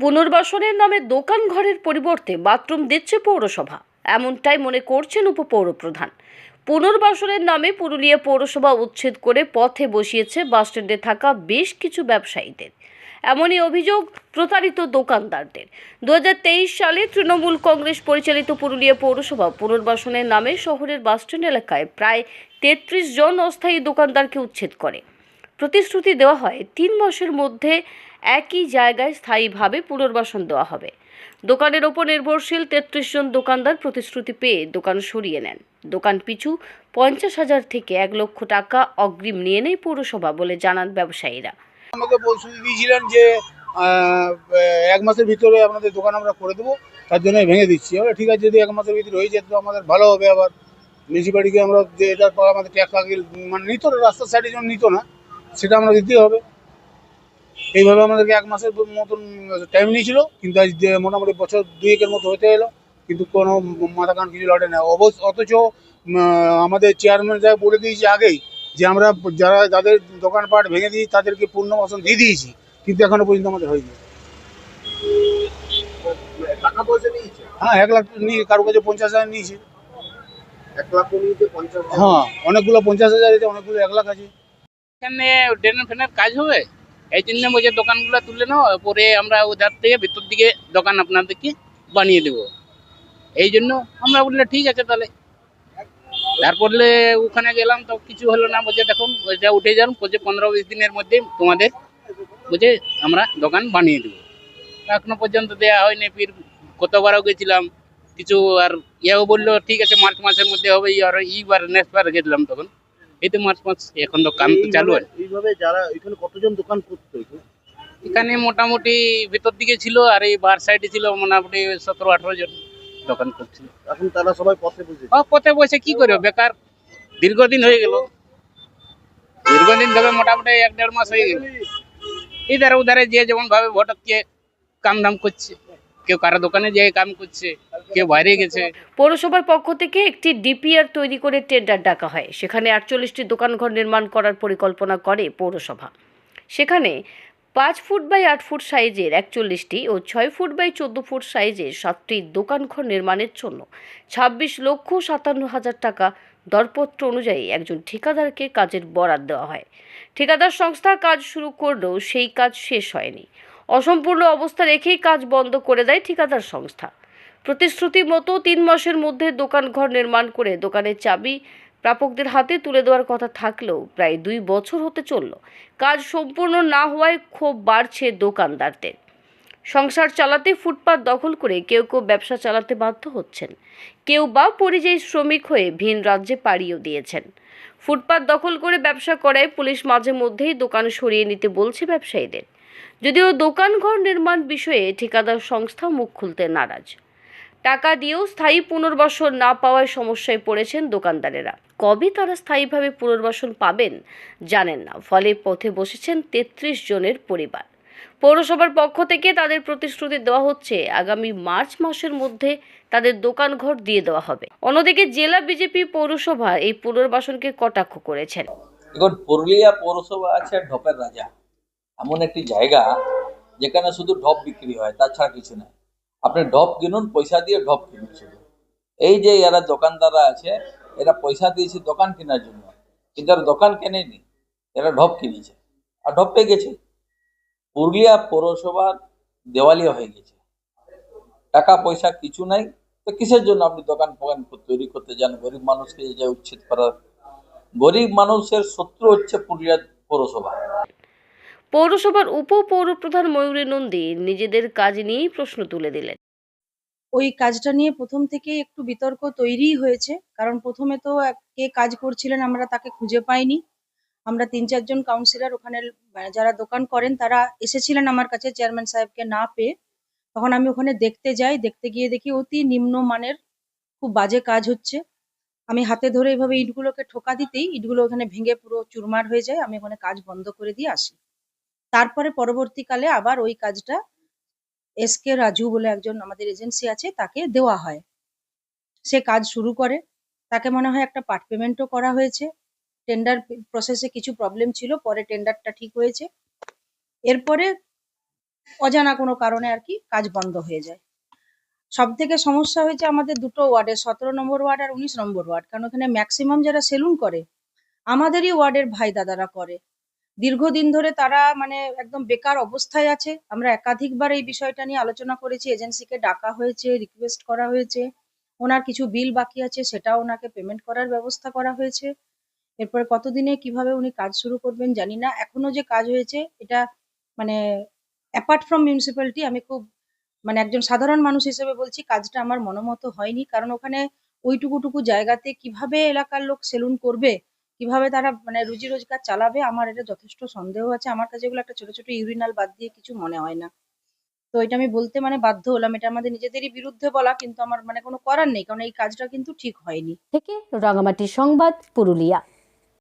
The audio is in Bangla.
পুনর্বাসনের নামে দোকান ঘরের পরিবর্তে বাথরুম দিচ্ছে পৌরসভা। এমনটাই মনে করছেন উপপৌরপ্রধান। পুনর্বাসনের নামে পুরুলিয়া পৌরসভা উচ্ছেদ করে পথে বসিয়েছে বাসস্ট্যান্ডে থাকা বেশ কিছু ব্যবসায়ীদের। এমনই অভিযোগ প্রতারিত দোকানদারদের। দু হাজার তেইশ সালে তৃণমূল কংগ্রেস পরিচালিত পুরুলিয়া পৌরসভা পুনর্বাসনের নামে শহরের বাসস্ট্যান্ড এলাকায় প্রায় তেত্রিশ জন অস্থায়ী দোকানদারকে উচ্ছেদ করে। প্রতিশ্রুতি দেওয়া হয় তিন মাসের মধ্যে একই জায়গায় স্থায়ীভাবে পুনর্বাসন দেওয়া হবে। দোকানের ওপর নির্ভরশীল তেত্রিশ জন দোকানদার প্রতিশ্রুতি পেয়ে দোকান সরিয়ে নেন। দোকান পিছু পঞ্চাশ হাজার থেকে এক লক্ষ টাকা অগ্রিম নিয়ে নেয় পৌরসভা বলে জানান ব্যবসায়ীরা। আমাকে প্রতিশ্রুতি দিয়েছিলেন যে এক মাসের ভিতরে আপনাদের দোকান আমরা করে দেবো, তার জন্য ভেঙে দিচ্ছি। আমরা ঠিক আছে, যদি এক মাসের ভিতরে হয়ে যেত আমাদের ভালো হবে আবার। মিউনিসিপালিটিকে আমরা যে, এটার পর আমাদের ট্যাক্স আগে মানে নিত না, রাস্তার সাইডে যেমন নিত না, সেটা আমরা দিতে হবে। এইভাবে আমাদেরকে এক মাসের মতন টাইম নিয়েছিল কিন্তু আজ মোটামুটি বছর দুয়েকের মতো হতে এলো কিন্তু কোনো মাথা কান কিছু লটে না অবশ্য অথচ আমাদের চেয়ারম্যান সাহেব বলে দিয়েছে আগেই যে আমরা যারা যাদের দোকানপাট ভেঙে দিয়েছি তাদেরকে পূর্ণ বাসন দিয়ে দিয়েছি কিন্তু এখনও পর্যন্ত আমাদের হয়নি। টাকা পয়সা নিয়েছে? হ্যাঁ এক লাখ নিয়ে কারও কাছে পঞ্চাশ হাজার নিয়েছি। এক লাখ নিয়েছে হ্যাঁ অনেকগুলো পঞ্চাশ হাজার আছে অনেকগুলো এক লাখ আছে। এখানে ড্রেনের ফ্যানের কাজ হবে? এই জন্য বলছে দোকানগুলো তুলে নাও, পরে আমরা ওধার থেকে ভিতর দিকে দোকান আপনাদেরকে বানিয়ে দেবো। এই জন্য আমরা বললে ঠিক আছে তাহলে। তারপরে ওখানে গেলাম, তো কিছু হলো না, বলছে, দেখুন উঠে যান, বলছে, পনেরো বিশ দিনের মধ্যে তোমাদের, বলছে, আমরা দোকান বানিয়ে দেবো। এখনও পর্যন্ত দেওয়া হয়নি, ফির কতবারও গেছিলাম, কিছু আর ইয়েও বলল, ঠিক আছে, মার্চ মাসের মধ্যে হবে আর এইবার নেক্সট বার গেছিলাম তখন। এই তো মার্চ মাস এখন তো চালু আছে এইভাবে- যারা এখানে কতজন দোকান করতো এখানে? মোটামুটি ভিতর দিকে ছিল আর এই বার সাইডে ছিল মোটামুটি সতেরো আঠারো জন দোকান করছিল। এখন তারা সবাই পথে বসে। পথে বসে কি করবে? বেকার। দীর্ঘদিন হয়ে গেল। দীর্ঘদিন ধরে মোটামুটি এক দেড় মাস হয়ে গেল। ইধারে উধারে যে যেমন ভাবে ভটককে কাম দাম করছে। কেউ কারও দোকানে যেয়ে কাম করছে, কেউ বাইরে গেছে। পৌরসভার পক্ষ থেকে একটি ডিপিআর তৈরি করে টেন্ডার ডাকা হয়। সেখানে আটচল্লিশটি দোকানঘর নির্মাণ করার পরিকল্পনা করে পৌরসভা। সেখানে পাঁচ ফুট বাই আট ফুট সাইজের একচল্লিশটি ও ছয় ফুট বাই চোদ্দ ফুট সাইজের সাতটি দোকানঘর নির্মাণের জন্য ছাব্বিশ লক্ষ সাতান্ন হাজার টাকা দরপত্র অনুযায়ী একজন ঠিকাদারকে কাজের বরাদ দেওয়া হয়। ঠিকাদার সংস্থা কাজ শুরু করলেও সেই কাজ শেষ হয়নি। অসম্পূর্ণ অবস্থা রেখেই কাজ বন্ধ করে দেয় ঠিকাদার সংস্থা। প্রতিশ্রুতি মতো তিন মাসের মধ্যে দোকান ঘর নির্মাণ করে দোকানের চাবি প্রাপকদের হাতে তুলে দেওয়ার কথা থাকলেও প্রায় দুই বছর হতে চলল। কাজ সম্পূর্ণ না হওয়ায় ক্ষোভ বাড়ছে দোকানদারদের। সংসার চালাতে ফুটপাত দখল করে কেউ কেউ ব্যবসা চালাতে বাধ্য হচ্ছেন। কেউ বা পরিযায়ী শ্রমিক হয়ে ভিন রাজ্যে পাড়িয়েও দিয়েছেন। ফুটপাত দখল করে ব্যবসা করায় পুলিশ মাঝে মধ্যেই দোকান সরিয়ে নিতে বলছে ব্যবসায়ীদের। যদিও দোকানঘর নির্মাণ বিষয়ে ঠিকাদার সংস্থা মুখ খুলতে নারাজ। টাকা দিয়েও স্থায়ী পুনর্বাসন না পাওয়ায় সমস্যায় পড়েছেন দোকানদারেরা। কবে তারা স্থায়ীভাবে পুনর্বাসন পাবেন জানেন না, ফলে পথে বসেছেন তেত্রিশ জনের পরিবার। পৌরসভার পক্ষ থেকে তাদের প্রতিশ্রুতি দেওয়া হচ্ছে, আগামী মার্চ মাসের মধ্যে তাদের দোকানঘর দিয়ে দেওয়া হবে। অন্যদিকে জেলা বিজেপি পৌরসভা এই পুনর্বাসনকে কটাক্ষ করেছেন। এখন পুরুলিয়া পৌরসভা আছে ঢপের রাজা। এমন একটি জায়গা যেখানে শুধু ঢপ বিক্রি হয় তাছাড়া কিছু নাই আপনি ঢপ কিনুন, পয়সা দিয়ে ঢপ কিনুন শুধু। এই যে এরা দোকানদাররা আছে, এরা পয়সা দিয়েছে দোকান কেনার জন্য, কিন্তু এরা দোকান কেনেনি, এরা ঢপ কিনেছে। আর ঢপ পেয়ে গেছে। পুরুলিয়া পৌরসভার দেওয়ালিয়া হয়ে গেছে। টাকা, পয়সা কিছু নাই, তো কিসের জন্য আপনি দোকান ফোকান তৈরি করতে যান? গরিব মানুষকে যে উচ্ছেদ করার। গরিব মানুষের শত্রু হচ্ছে পুরুলিয়া পৌরসভা। পৌরসভার উপ পৌরপ্রধান ময়ূরী নন্দী নিজেদের কাজ নিয়েই প্রশ্ন তুলে দিলেন। ওই কাজটা নিয়ে প্রথম থেকে একটু বিতর্ক তৈরি হয়েছে, কারণ প্রথমে তো কে কাজ করছিলেন আমরা তাকে খুঁজে পাইনি। আমরা তিন চারজন কাউন্সিলর ওখানে যারা দোকান করেন তারা এসেছিলেন আমার কাছে চেয়ারম্যান সাহেবকে না পেয়ে। তখন আমি ওখানে দেখতে যাই, দেখতে গিয়ে দেখি অতি নিম্নমানের খুব বাজে কাজ হচ্ছে। আমি হাতে ধরে এইভাবে ইটগুলোকে ঠোকা দিতেই ইটগুলো ওখানে ভেঙে পুরো চুরমার হয়ে যায়, আমি ওখানে কাজ বন্ধ করে দিয়ে আসি। তারপরে পরবর্তীকালে আবার ওই কাজটা এস কে রাজু বলে একজন আমাদের এজেন্সি আছে, তাকে দেওয়া হয়। সে কাজ শুরু করে। তাকে মনে হয় একটা পার্ট পেমেন্টও করা হয়েছে। টেন্ডার প্রসেসে কিছু প্রবলেম ছিল, পরে টেন্ডারটা ঠিক হয়েছে। এরপরে অজানা কোনো কারণে আর কি কাজ বন্ধ হয়ে যায়। সব থেকে সমস্যা হয়েছে আমাদের দুটো ওয়ার্ডে সতেরো নম্বর ওয়ার্ড আর উনিশ নম্বর ওয়ার্ড। কারণ ওখানে ম্যাক্সিমাম যারা সেলুন করে, আমাদেরই ওয়ার্ডের ভাই দাদারা করে। দীর্ঘদিন ধরে তারা মানে একদম বেকার অবস্থায় আছে। আমরা একাধিকবার এই বিষয়টা নিয়ে আলোচনা করেছি। এজেন্সিকে ডাকা হয়েছে রিকোয়েস্ট করা হয়েছে। ওনার কিছু বিল বাকি আছে, সেটাও ওনাকে পেমেন্ট করার ব্যবস্থা করা হয়েছে। এরপরে কতদিনে কীভাবে উনি কাজ শুরু করবেন জানি না। এখনও যে কাজ হয়েছে, এটা মানে অ্যাপার্ট ফ্রম মিউনিসিপ্যালিটি আমি খুব মানে একজন সাধারণ মানুষ হিসেবে বলছি, কাজটা আমার মনোমতো হয়নি। কারণ ওখানে ওইটুকুটুকু জায়গাতে কীভাবে এলাকার লোক সেলুন করবে কীভাবে তারা মানে রুজি রোজগার চালাবে আমার এটা যথেষ্ট সন্দেহ আছে। আমার কাছে এগুলো একটা ছোট ছোট ইউরিনাল বাদ দিয়ে কিছু মনে হয় না। তো এটা আমি বলতে মানে বাধ্য হলাম। এটা আমাদের নিজেদেরই বিরুদ্ধে বলা, কিন্তু আমার মানে কোনো করার নেই, কারণ এই কাজটা কিন্তু ঠিক হয়নি। থেকে রাঙামাটি সংবাদ, পুরুলিয়া।